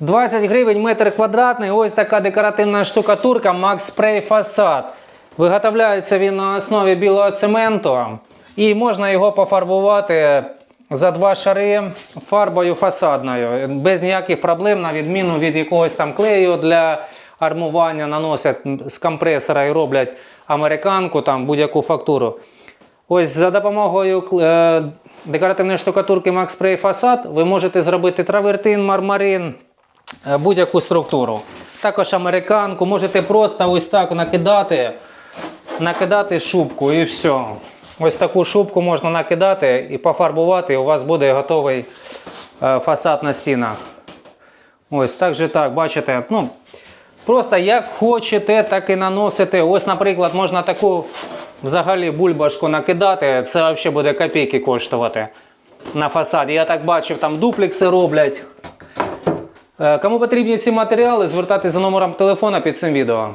20 гривень метр квадратний. Ось така декоративна штукатурка Max Spray Facade. Виготовляється він на основі білого цементу. І можна його пофарбувати за два шари фарбою фасадною. Без ніяких проблем, на відміну від якогось там клею для армування, наносять з компресора і роблять американку, там будь-яку фактуру. Ось за допомогою е, декоративної штукатурки Max Spray Facade ви можете зробити травертин, мармарин, будь-яку структуру. Також американку, можете просто ось так накидати, накидати шубку і все. Ось таку шубку можна накидати і пофарбувати, і у вас буде готовий е, фасад на стінах. Ось так же так, бачите. Ну, Просто як хочете, так і наносите. Ось, наприклад, можна таку взагалі бульбашку накидати, це взагалі буде копійки коштувати на фасаді. Я так бачив, там дуплікси роблять. Е, Кому потрібні ці матеріали, звертайтеся за номером телефона під цим відео.